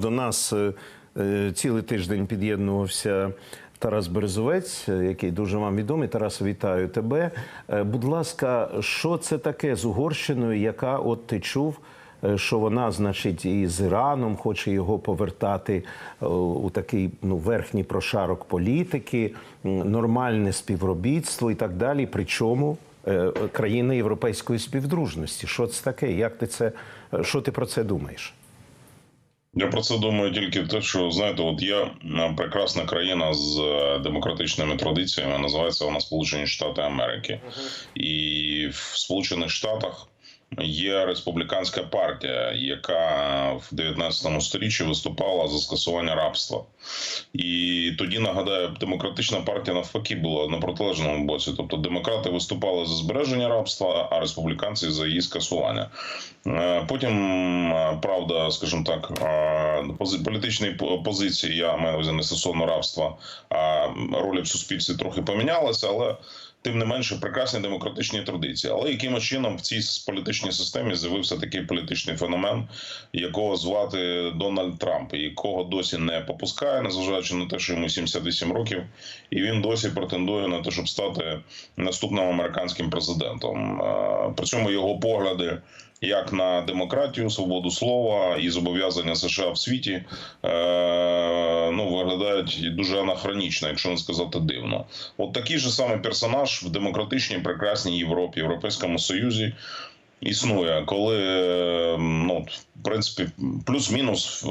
До нас е, е, цілий тиждень під'єднувався Тарас Березовець, е, який дуже вам відомий. Тарас, вітаю тебе. Будь ласка, що це таке з Угорщиною, яка от ти чув, що вона, значить, і з Іраном хоче його повертати у такий ну, верхній прошарок політики, нормальне співробітство і так далі. Причому країни європейської співдружності. Що це таке? Як ти це що ти про це думаєш? Я про це думаю тільки те, що знаєте, от є е, прекрасна країна з е, демократичними традиціями. Називається вона Сполучені Штати Америки, і в Сполучених Штатах є республіканська партія, яка в 19 сторіччі виступала за скасування рабства. І тоді нагадаю, демократична партія навпаки була на протилежному боці. Тобто демократи виступали за збереження рабства, а республіканці за її скасування. Е, Потім е, правда, скажімо так, е, політичні по- позиції я маю не стосовно рабства, а ролі в суспільстві трохи помінялися, але. Тим не менше, прекрасні демократичні традиції, але яким чином в цій політичній системі з'явився такий політичний феномен, якого звати Дональд Трамп, якого досі не попускає, незважаючи на те, що йому 78 років, і він досі претендує на те, щоб стати наступним американським президентом. Е, При цьому його погляди як на демократію, свободу слова і зобов'язання США в світі е, ну виглядають дуже анахронічно, якщо не сказати дивно. От такий же самий персонаж в демократичній прекрасній Європі, Європейському Союзі. Існує, коли е, ну в принципі плюс-мінус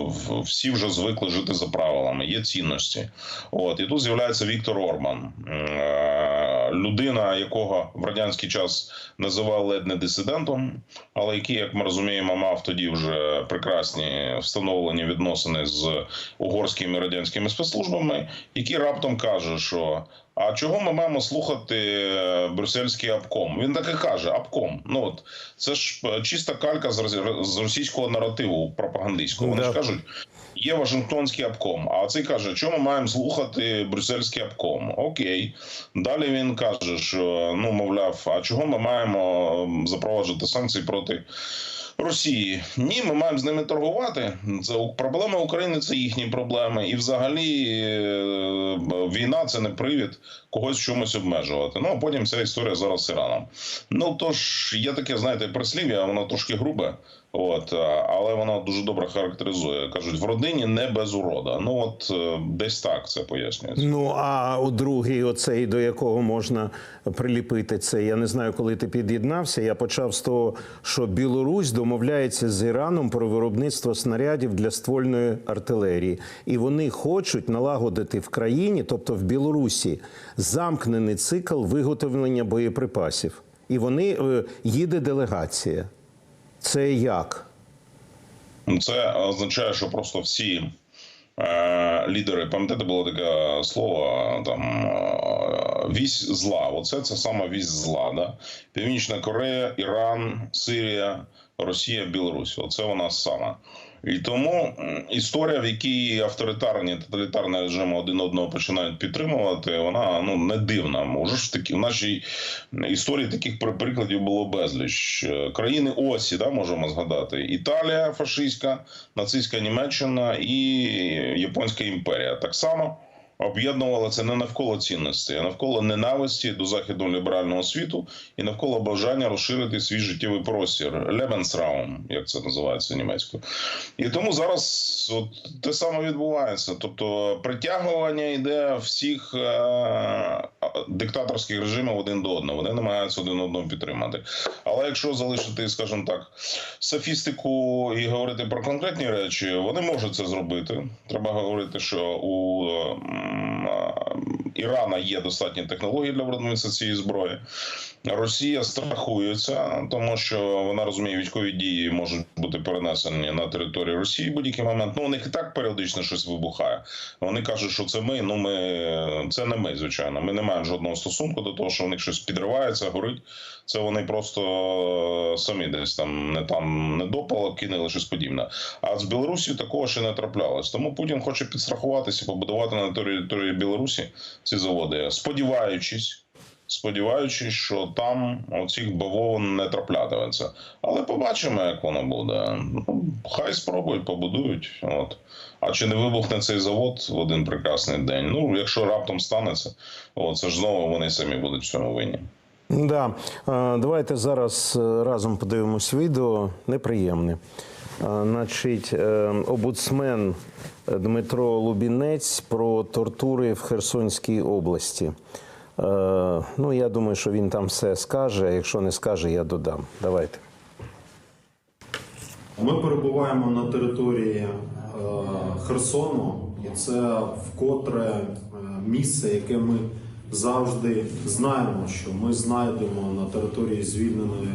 всі вже звикли жити за правилами, є цінності. От і тут з'являється Віктор Орбан, Е, людина, якого в радянський час називали ледь не дисидентом, але який, як ми розуміємо, мав тоді вже прекрасні встановлені відносини з угорськими радянськими спецслужбами, який раптом каже, що а чого ми маємо слухати е, брюссельський обком? Він так і каже: обком. Ну от це ж е, чиста калька з з російського наративу пропагандистського. Вони Да. ж кажуть. Є Вашингтонський обком, а цей каже, що ми маємо слухати брюссельський обком. Окей. Далі він каже, що ну мовляв, а чого ми маємо запроваджувати санкції проти Росії? Ні, ми маємо з ними торгувати. Це проблеми України це їхні проблеми. І взагалі е, війна це не привід когось чомусь обмежувати. Ну а потім ця історія зараз з Іраном. Ну тож є таке, знаєте, прислів'я, воно трошки грубе. От, але воно дуже добре характеризує. кажуть, в родині не без урода. Ну от е, десь так це пояснюється. Ну а у другий, оцей до якого можна приліпити це. Я не знаю, коли ти під'єднався. Я почав з того, що Білорусь домовляється з Іраном про виробництво снарядів для ствольної артилерії, і вони хочуть налагодити в країні, тобто в Білорусі, замкнений цикл виготовлення боєприпасів. І вони е, їде делегація. Це як? Ну, Це означає, що просто всі е, лідери, пам'ятаєте, було таке слово там е, вісь зла. Оце це саме вісь зла. Да? Північна Корея, Іран, Сирія, Росія, Білорусь. Оце вона сама. І тому історія, в якій авторитарні тоталітарні режими один одного починають підтримувати, вона ну не дивна. Може ж таки в нашій історії таких при- прикладів було безліч. Е, Країни осі, да, можемо згадати: Італія, фашистська, нацистська Німеччина і Японська імперія. Так само об'єднували це не навколо цінностей, а навколо ненависті до західного ліберального світу і навколо бажання розширити свій життєвий простір Lebensraum, як це називається німецькою. І тому зараз от те саме відбувається. Тобто притягування йде всіх е- диктаторських режимів один до одного. Вони намагаються один одного підтримати. Але якщо залишити, скажімо так, софістику і говорити про конкретні речі, вони можуть це зробити. Треба говорити, що у Ірана є достатні технології для виробництва цієї зброї. Росія страхується, тому що вона розуміє, військові дії можуть бути перенесені на територію Росії в будь-який момент. Ну у них і так періодично щось вибухає. Вони кажуть, що це ми. Ну ми це не ми, звичайно. Ми не маємо жодного стосунку до того, що в них щось підривається, горить. Це вони просто е, самі десь там не там не допало, кинули щось подібне. А з Білорусі такого ще не траплялось. Тому Путін хоче підстрахуватися, побудувати на території Білорусі ці заводи, сподіваючись сподіваючись, що там оцих бавовн не траплятиметься. Але побачимо, як воно буде. Ну, хай спробують, побудують. От. А чи не вибухне цей завод в один прекрасний день? Ну, якщо раптом станеться, от, це ж знову вони самі будуть в цьому винні. Да. Давайте зараз е, разом подивимось відео неприємне. Значить, е, обудсмен Дмитро Лубінець про тортури в Херсонській області. Е, Ну, я думаю, що він там все скаже. а Якщо не скаже, я додам. Давайте. Ми перебуваємо на території е, Херсону, і це вкотре е, місце, яке ми завжди знаємо, що ми знайдемо на території звільненої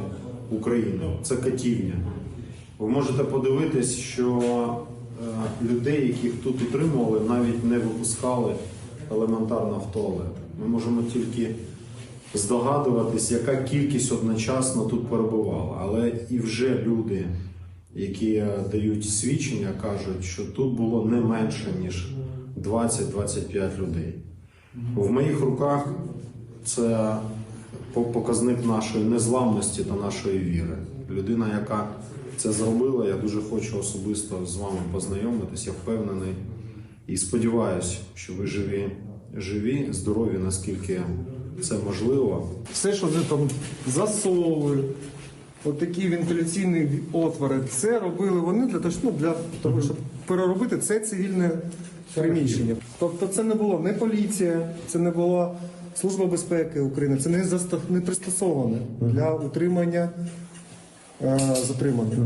України. Це катівня. Ви можете подивитись, що людей, яких тут утримували, навіть не випускали елементарно в туалет. Ми можемо тільки здогадуватись, яка кількість одночасно тут перебувала. Але і вже люди, які дають свідчення, кажуть, що тут було не менше ніж 20-25 людей. В моїх руках це показник нашої незламності та нашої віри. Людина, яка це зробила, я дуже хочу особисто з вами познайомитись. Я впевнений і сподіваюся, що ви живі, живі, здорові, наскільки це можливо. все, що вони там засовували, отакі вентиляційні отвори, це робили вони для того, щоб- ну, для того, щоб переробити це цивільне приміщення. Тобто це не було не поліція, це не була Служба безпеки України, це не, заста- не пристосоване для утримання е, затриманих.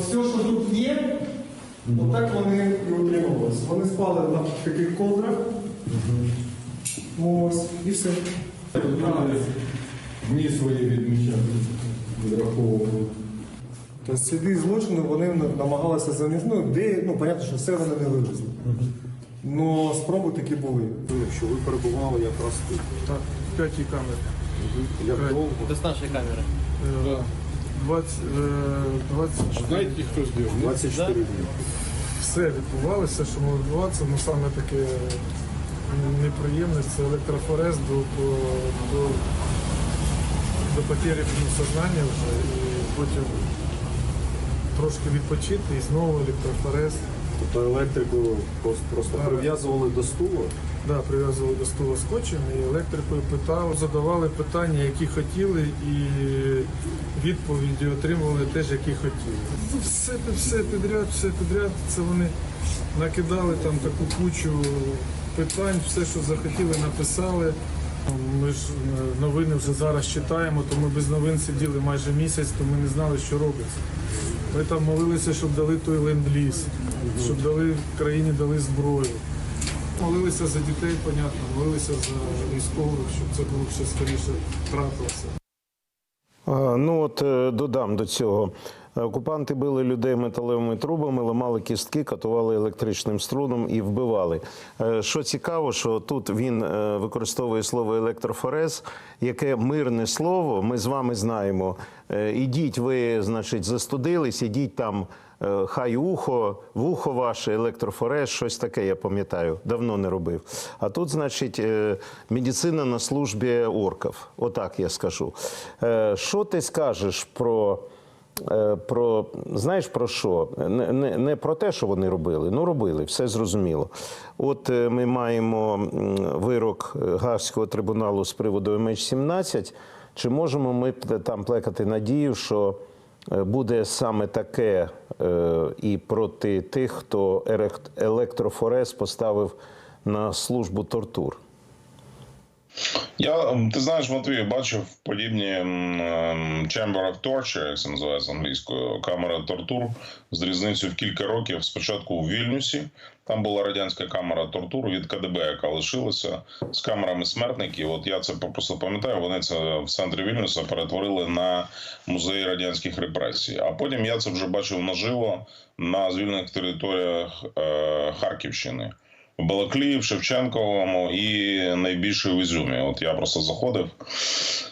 Все, що тут є, отак вони і утримувалися. Вони спали на таких ковдрах. Ось, і все. Дні свої відмічати, відраховували. Тобто сліди злочину вони намагалися занести. Ну, де, ну, понятно, що все вони не вивезли. Но спроби такі були. Що ви перебували якраз тут. Так, в п'ятій камері. Як довго? До нашої камери. Е, 20, е, 20 Знаєте, хто зробив? 24 дні. все відбувалося, що могло відбуватися, ну саме таке неприємне, це електрофорез до, до, до, до потері сознання вже, і потім трошки відпочити і знову електрофорез. Тобто електрику просто, просто прив'язували до стула. Да, прив'язували до стула скотчем і електрикою питали, задавали питання, які хотіли, і відповіді отримували теж, які хотіли. Ну, Все, все підряд, все підряд. Це вони накидали там таку кучу питань, все, що захотіли, написали. Ми ж е, новини вже зараз читаємо, то ми без новин сиділи майже місяць, то ми не знали, що робиться. Ми там молилися, щоб дали той ленд-ліз, щоб дали країні дали зброю. Молилися за дітей, понятно, молилися за військових, щоб це було все скоріше трапилося. Ну от е, додам до цього. Окупанти били людей металевими трубами, ламали кістки, катували електричним струном і вбивали. Е, Що цікаво, що тут він е, використовує слово електрофорез, яке мирне слово. Ми з вами знаємо. Ідіть, ви, значить, застудились, ідіть там. Е, Хай ухо, вухо ваше, електрофорез, щось таке, я пам'ятаю, давно не робив. А тут, значить, е, медицина на службі орків. Отак я скажу. Е, Що ти скажеш про, про знаєш про що? Не, не, не про те, що вони робили. Ну, робили, все зрозуміло. От ми маємо вирок Гаагського трибуналу з приводу MH17. Чи можемо ми там плекати надію, що буде саме таке е, і проти тих, хто електрофорез поставив на службу тортур? Я ти знаєш, Матвій, бачив подібні ем, Chamber of Torture, як це називається англійською, камера тортур з різницею в кілька років. Спочатку у Вільнюсі там була радянська камера тортур від КДБ, яка лишилася з камерами смертників. От я це просто пам'ятаю. Вони це в центрі Вільнюса перетворили на музей радянських репресій. А потім я це вже бачив наживо на звільнених територіях е, Харківщини в Балаклії, в Шевченковому і найбільше в Ізюмі. От я просто заходив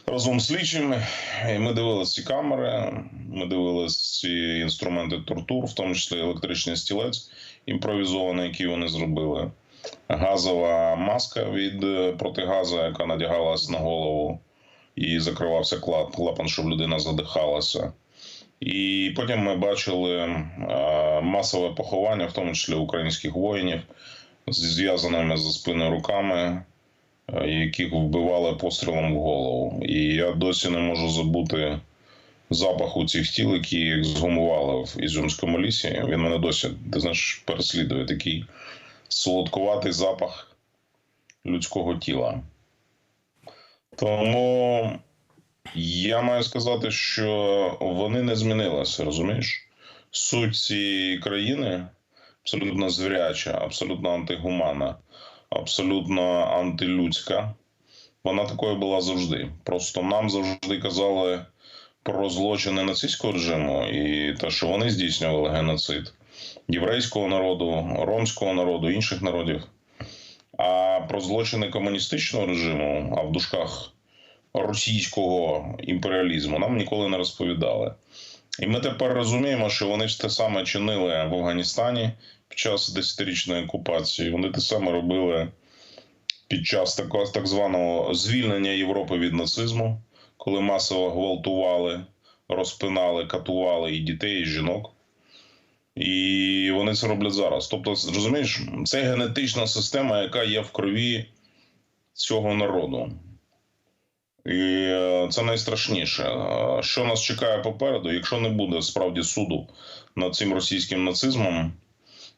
разом з слідчими, і ми дивилися ці камери, ми дивилися ці інструменти тортур, в тому числі електричний стілець імпровізований, який вони зробили. газова маска від е, протигазу, яка надягалась на голову, і закривався клапан, щоб людина задихалася. І потім ми бачили е, масове поховання, в тому числі українських воїнів, з зв'язаними за спиною руками, е, яких вбивали пострілом в голову. І я досі не можу забути запаху цих тіл, які згумували в Ізюмському лісі. Він мене досі, ти знаєш, переслідує такий солодкуватий запах людського тіла. Тому я маю сказати, що вони не змінилися, розумієш? Суть цієї країни абсолютно звіряча, абсолютно антигуманна, абсолютно антилюдська. Вона такою була завжди. Просто нам завжди казали про злочини нацистського режиму і те, що вони здійснювали геноцид єврейського народу, ромського народу, інших народів. А про злочини комуністичного режиму, а в дужках російського імперіалізму нам ніколи не розповідали. І ми тепер розуміємо, що вони ж те саме чинили в Афганістані під час десятирічної окупації. Вони те саме робили під час так званого звільнення Європи від нацизму, коли масово гвалтували, розпинали, катували і дітей, і жінок. І вони це роблять зараз. Тобто, розумієш, це генетична система, яка є в крові цього народу. І е, це найстрашніше. Що нас чекає попереду, якщо не буде справді суду над цим російським нацизмом,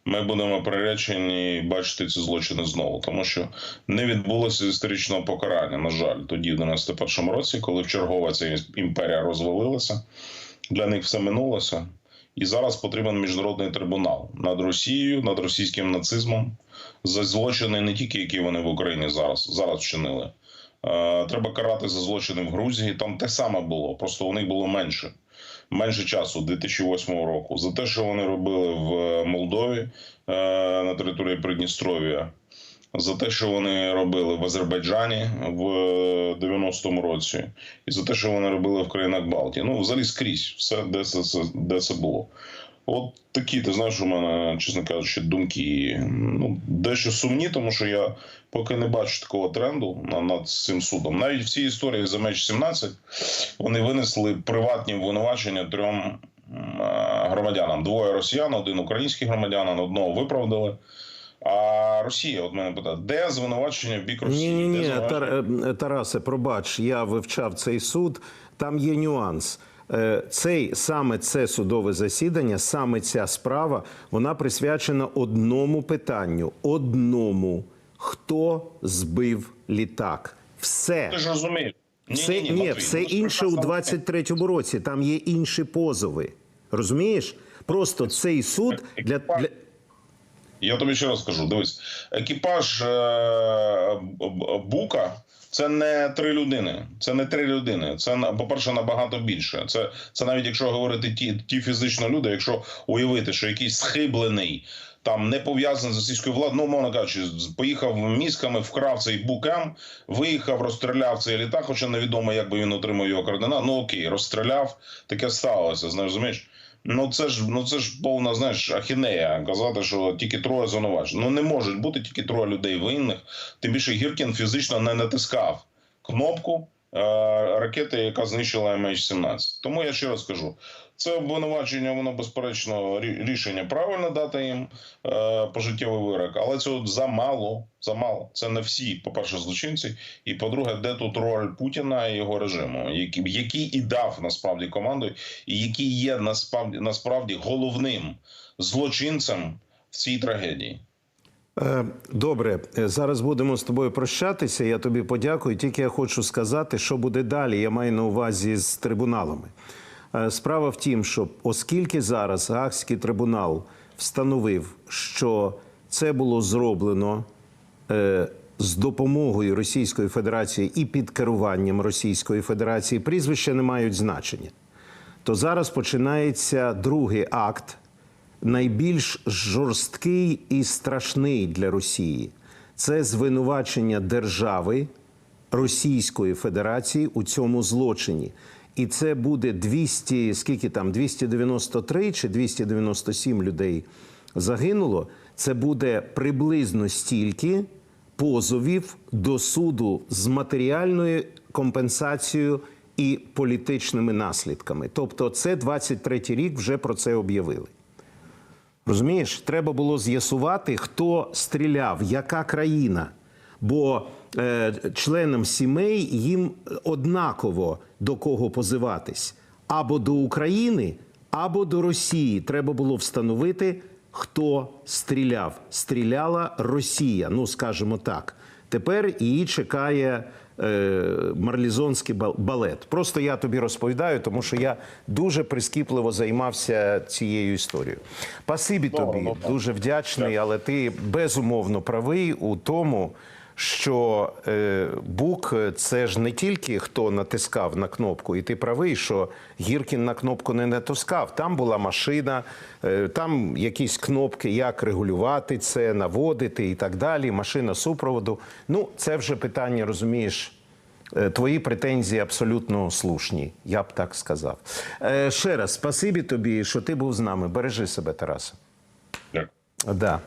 ми будемо приречені бачити ці злочини знову, тому що не відбулося історичного покарання. На жаль, тоді, в 91-му році, коли вчергове ця імперія розвалилася, для них все минулося. І зараз потрібен міжнародний трибунал над Росією, над російським нацизмом за злочини не тільки які вони в Україні зараз зараз вчинили. Е, Треба карати за злочини в Грузії. Там те саме було, просто у них було менше. Менше часу 2008 року за те, що вони робили в Молдові е, на території Придністров'я, за те, що вони робили в Азербайджані в 90-му році, і за те, що вони робили в країнах Балтії. Ну, взагалі скрізь, все, де це, де це було. От такі, ти знаєш, у мене, чесно кажучи, думки ну, дещо сумні, тому що я поки не бачу такого тренду на- над цим судом. Навіть в цій історії за меч 17 вони винесли приватні обвинувачення трьом е, громадянам: двоє росіян, один український громадянин, одного виправдали. А Росія, от мене питає, де звинувачення в бік Росії? Ні, ні, ні. Тар, Тарасе, пробач, я вивчав цей суд. Там є нюанс. Е, Цей саме це судове засідання, саме ця справа, вона присвячена одному питанню: одному хто збив літак. Все. Ти ж розумієш. Ні, Все, ні, Матвій, все ну, інше у прекрасно 23-му році. Там є інші позови. Розумієш? Просто цей суд для, для Я тобі ще раз скажу: дивись, екіпаж е, Бука. Це не три людини. Це не три людини. Це на- по-перше, набагато більше. Це, це навіть якщо говорити ті, ті фізично люди, якщо уявити, що якийсь схиблений, там не пов'язаний з російською владою, ну мовно кажучи, поїхав мізками, вкрав цей букем, виїхав, розстріляв цей літак, хоча невідомо, як би він отримав його координат. Ну окей, розстріляв, таке сталося. Знаєш, розумієш? Ну це ж ну це ж повна знаєш ахінея казати, що тільки троє звинувачень. Ну не можуть бути тільки троє людей винних. Тим більше Гіркін фізично не натискав кнопку ракети, яка знищила MH17. Тому я ще раз кажу: це обвинувачення, воно безперечно рішення правильно дати їм е, пожиттєвий вирок, але цього замало. Замало. Це не всі, по-перше, злочинці. І по-друге, де тут роль Путіна і його режиму, який, який і дав насправді команду, і який є насправді насправді головним злочинцем в цій трагедії. Е, Добре, Е, зараз будемо з тобою прощатися. Я тобі подякую. Тільки я хочу сказати, що буде далі. Я маю на увазі з трибуналами. Е, Справа в тім, що оскільки зараз Гаагський трибунал встановив, що це було зроблено з допомогою Російської Федерації і під керуванням Російської Федерації, прізвища не мають значення. То зараз починається другий акт найбільш жорсткий і страшний для Росії це звинувачення держави Російської Федерації у цьому злочині. І це буде 200, скільки там, 293 чи 297 людей загинуло, це буде приблизно стільки позовів до суду з матеріальною компенсацією і політичними наслідками. Тобто, це 23-й рік вже про це об'явили. Розумієш, треба було з'ясувати, хто стріляв, яка країна. Бо е, членам сімей їм однаково до кого позиватись або до України, або до Росії. Треба було встановити, хто стріляв. Стріляла Росія, ну скажімо так. Тепер її чекає марлізонський бал- балет. Просто я тобі розповідаю, тому що я дуже прискіпливо займався цією історією. Пасибі тобі, дуже вдячний, але ти безумовно правий у тому, що е, Бук це ж не тільки хто натискав на кнопку, і ти правий, що Гіркін на кнопку не натискав. Там була машина, е, там якісь кнопки, як регулювати це, наводити і так далі. Машина супроводу. Ну, це вже питання, розумієш. Е, Твої претензії абсолютно слушні, я б так сказав. Е, ще раз, спасибі тобі, що ти був з нами. Бережи себе, Тарас. Дякую. Да.